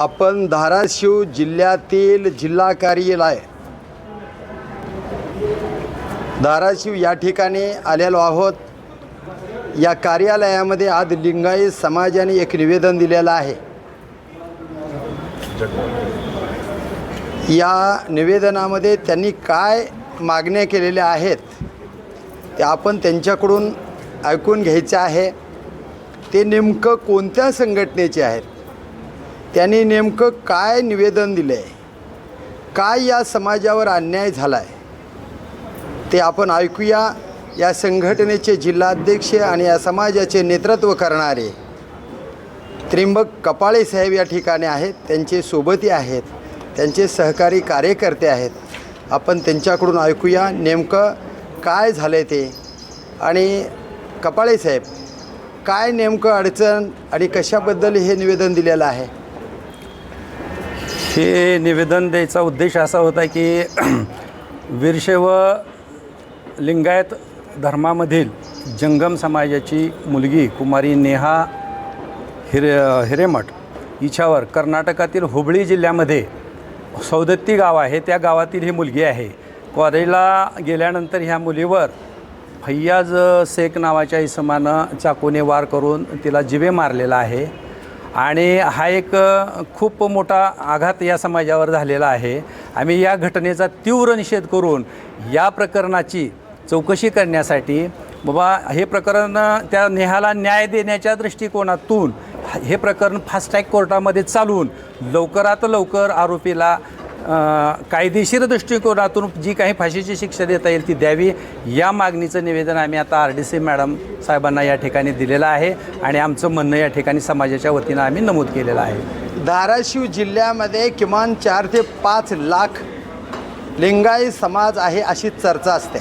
आपण धाराशिव जिल्ह्यातील जिल्हा कार्यालय धाराशिव या ठिकाणी आलेलो आहोत. या कार्यालयामध्ये आज लिंगायत समाजाने एक निवेदन दिलेलं आहे. या निवेदनामध्ये त्यांनी काय मागण्या केलेल्या आहेत ते आपण त्यांच्याकडून ऐकून घ्यायचं आहे. ते नेमकं कोणत्या संघटनेचे आहेत? त्यांनी नेमकं काय निवेदन दिलं आहे काय या समाजावर अन्याय झाला आहे ते आपण ऐकूया. या संघटनेचे जिल्हाध्यक्ष आणि या समाजाचे नेतृत्व करणारे त्रिंबक कपाळे साहेब या ठिकाणी आहेत. त्यांचे सोबती आहेत. त्यांचे सहकारी कार्यकर्ते आहेत. आपण त्यांच्याकडून ऐकूया नेमकं काय झालं ते. आणि कपाळे साहेब काय नेमकं अडचण आणि कशाबद्दल हे निवेदन दिलेलं आहे? हे निवेदन द्यायचा उद्देश असा होता की वीरशैव लिंगायत धर्मामधील जंगम समाजाची मुलगी कुमारी नेहा हिरे हिरेमठ हिच्यावर कर्नाटकातील हुबळी जिल्ह्यामध्ये सौदत्ती गाव आहे. त्या गावातील ही मुलगी आहे. कॉलेजला गेल्यानंतर ह्या मुलीवर फैयाज शेख नावाच्या इसमानं चाकूने वार करून तिला जिवे मारलेला आहे. आणि हा एक खूप मोठा आघात या समाजावर झालेला आहे. आम्ही या घटनेचा तीव्र निषेध करून या प्रकरणाची चौकशी करण्यासाठी बाबा हे प्रकरण त्या नेहाला न्याय देण्याच्या दृष्टिकोनातून हे प्रकरण फास्टॅग कोर्टामध्ये चालून लवकरात लवकर आरोपीला कायदेशीर दृष्टिकोनातून जी काही फाशीची शिक्षा देता येईल ती द्यावी या मागणीचं निवेदन आम्ही आता आर डी सी मॅडम साहेबांना या ठिकाणी दिलेलं आहे आणि आमचं म्हणणं या ठिकाणी समाजाच्या वतीनं आम्ही नमूद केलेलं आहे. धाराशिव जिल्ह्यामध्ये किमान चार ते पाच लाख लिंगायत समाज आहे अशी चर्चा असते.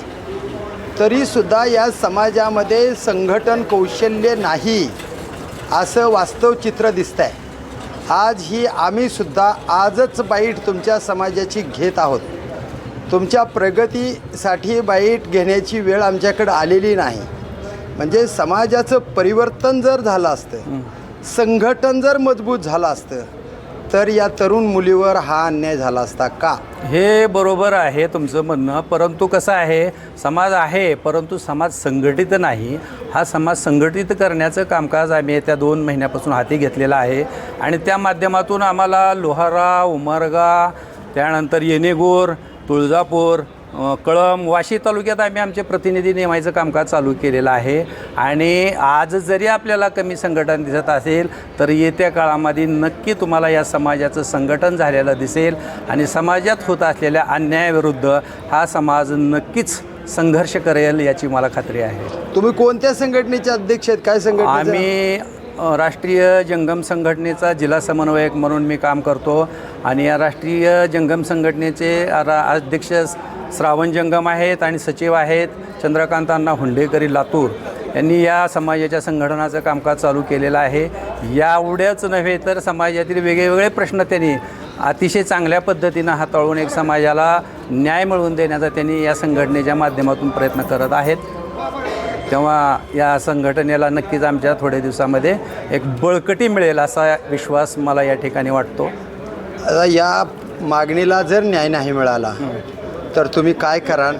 तरीसुद्धा या समाजामध्ये संघटन कौशल्य नाही असं वास्तव चित्र दिसतं आहे आज ही आम्हीसुद्धा आजच बाईट तुमच्या समाजाची घेत आहोत. तुमच्या प्रगतीसाठी बाईट घेण्याची वेळ आमच्याकडे आलेली नाही. म्हणजे समाजाचं परिवर्तन जर झालं असतं संघटन जर मजबूत झालं असतं तर या तरुण मुलीवर हा अन्याय झाला असता का? हे बरोबर आहे तुमचं म्हणणं. परंतु कसं आहे समाज आहे परंतु समाज संघटित नाही. हा समाज संघटित करण्याचं कामकाज आम्ही येत्या दोन महिन्यापासून हाती घेतलेलं आहे. आणि त्या माध्यमातून आम्हाला लोहारा उमरगा त्यानंतर येणेगोर तुळजापूर अ, कळंब वाशी तालुक्यात आम्ही आमचे प्रतिनिधी नेमायचं कामकाज चालू केलेलं आहे. आणि आज जरी आपल्याला कमी संघटन दिसत असेल तर येत्या काळामध्ये नक्की तुम्हाला या समाजाचं संघटन झालेलं दिसेल. आणि समाजात होत असलेल्या अन्यायाविरुद्ध हा समाज नक्कीच संघर्ष करेल याची मला खात्री आहे. तुम्ही कोणत्या संघटनेचे अध्यक्ष आहेत? काय संघटना आम्ही राष्ट्रीय जंगम संघटनेचा जिल्हा समन्वयक म्हणून मी काम करतो. आणि या राष्ट्रीय जंगम संघटनेचे रा अध्यक्ष श्रावण जंगम आहेत आणि सचिव आहेत चंद्रकांत अण्णा हुंडेकरी लातूर. यांनी या समाजाच्या संघटनाचं कामकाज चालू केलेलं आहे. यावढ्याच नव्हे तर समाजातील वेगवेगळे प्रश्न त्यांनी अतिशय चांगल्या पद्धतीनं हाताळून एक समाजाला न्याय मिळवून देण्याचा त्यांनी या संघटनेच्या माध्यमातून प्रयत्न करत आहेत. तेव्हा या संघटनेला नक्कीच आमच्या थोड्या दिवसामध्ये एक बळकटी मिळेल असा विश्वास मला या ठिकाणी वाटतो. आता या मागणीला जर न्याय नाही मिळाला तर तुम्ही काय कराल?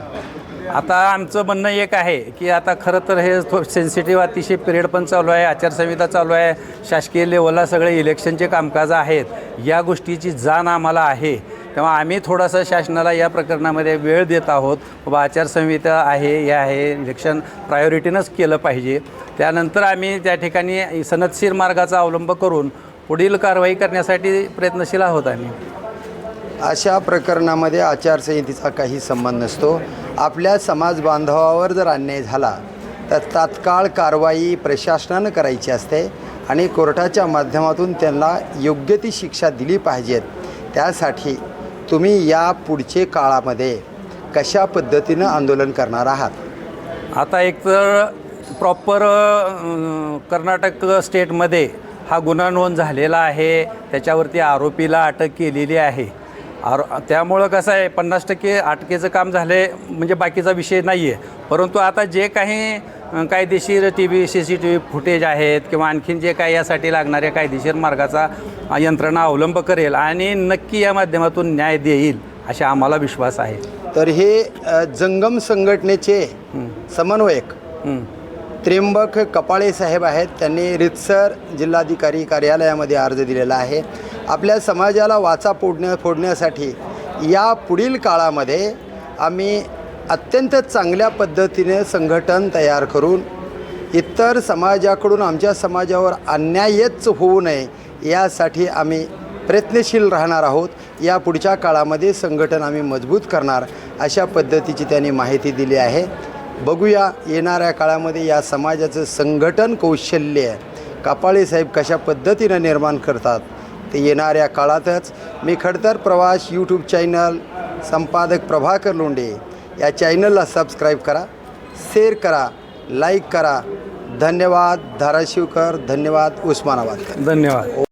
आता आमचं म्हणणं एक आहे की आता खरं तर हे थो सेन्सिटिव्ह अतिशय पिरियड पण चालू आहे आचारसंहिता चालू आहे. शासकीय लेवलला सगळे इलेक्शनचे कामकाज आहेत. या गोष्टीची जाण आम्हाला आहे. तेव्हा आम्ही थोडासा शासनाला या प्रकरणामध्ये वेळ देत आहोत. बाबा आचारसंहिता आहे हे आहे इलेक्शन प्रायोरिटीनंच केलं पाहिजे. त्यानंतर आम्ही त्या ठिकाणी सनदशीर मार्गाचा अवलंब करून पुढील कारवाई करण्यासाठी प्रयत्नशील आहोत आम्ही. अशा प्रकरणामध्ये आचारसंहितेचा काही संबंध नसतो. आपल्या समाज बांधवावर जर अन्याय झाला तर तात्काळ कारवाई प्रशासनानं करायची असते आणि कोर्टाच्या माध्यमातून त्यांना योग्य ती शिक्षा दिली पाहिजेत. त्यासाठी तुम्ही या पुढचे काळामध्ये कशा पद्धतीनं आंदोलन करणार आहात? आता एक तर प्रॉपर कर्नाटक स्टेटमध्ये हा गुन्हा नोंद झालेला आहे. त्याच्यावरती आरोपीला अटक केलेली आहे. आर त्यामुळं कसं आहे पन्नास टक्के अटकेचं काम झाले म्हणजे बाकीचा विषय नाही आहे परंतु आता जे काही कायदेशीर T V C C T V footage आहेत किंवा आणखीन जे काही यासाठी लागणाऱ्या कायदेशीर मार्गाचा यंत्रणा अवलंब करेल आणि नक्की या माध्यमातून न्याय देईल अशा आम्हाला विश्वास आहे. तर हे जंगम संघटनेचे समन्वयक. त्र्यंबक कपाळे साहेब आहेत. त्यांनी रितसर जिल्हाधिकारी कार्यालयामध्ये अर्ज दिलेला आहे. आपल्या समाजाला वाचा फोडण्या फोडण्यासाठी या पुढील काळामध्ये आम्ही अत्यंत चांगल्या पद्धतीने संघटन तयार करून इतर समाजाकडून आमच्या समाजावर अन्यायच होऊ नये यासाठी आम्ही प्रयत्नशील राहणार आहोत. या पुढच्या काळामध्ये संघटन आम्ही मजबूत करणार अशा पद्धतीची त्यांनी माहिती दिली आहे. बघूया येणाऱ्या काळामध्ये या समाजाचं संघटन कौशल्य कापाळे साहेब कशा पद्धतीनं निर्माण करतात? ते येणाऱ्या काळातच मी खडतर प्रवास यूट्यूब चॅनल संपादक प्रभाकर लोंडे या चॅनलला सबस्क्राईब करा शेअर करा लाईक करा. धन्यवाद धाराशिवकर. धन्यवाद उस्मानाबादकर. धन्यवाद.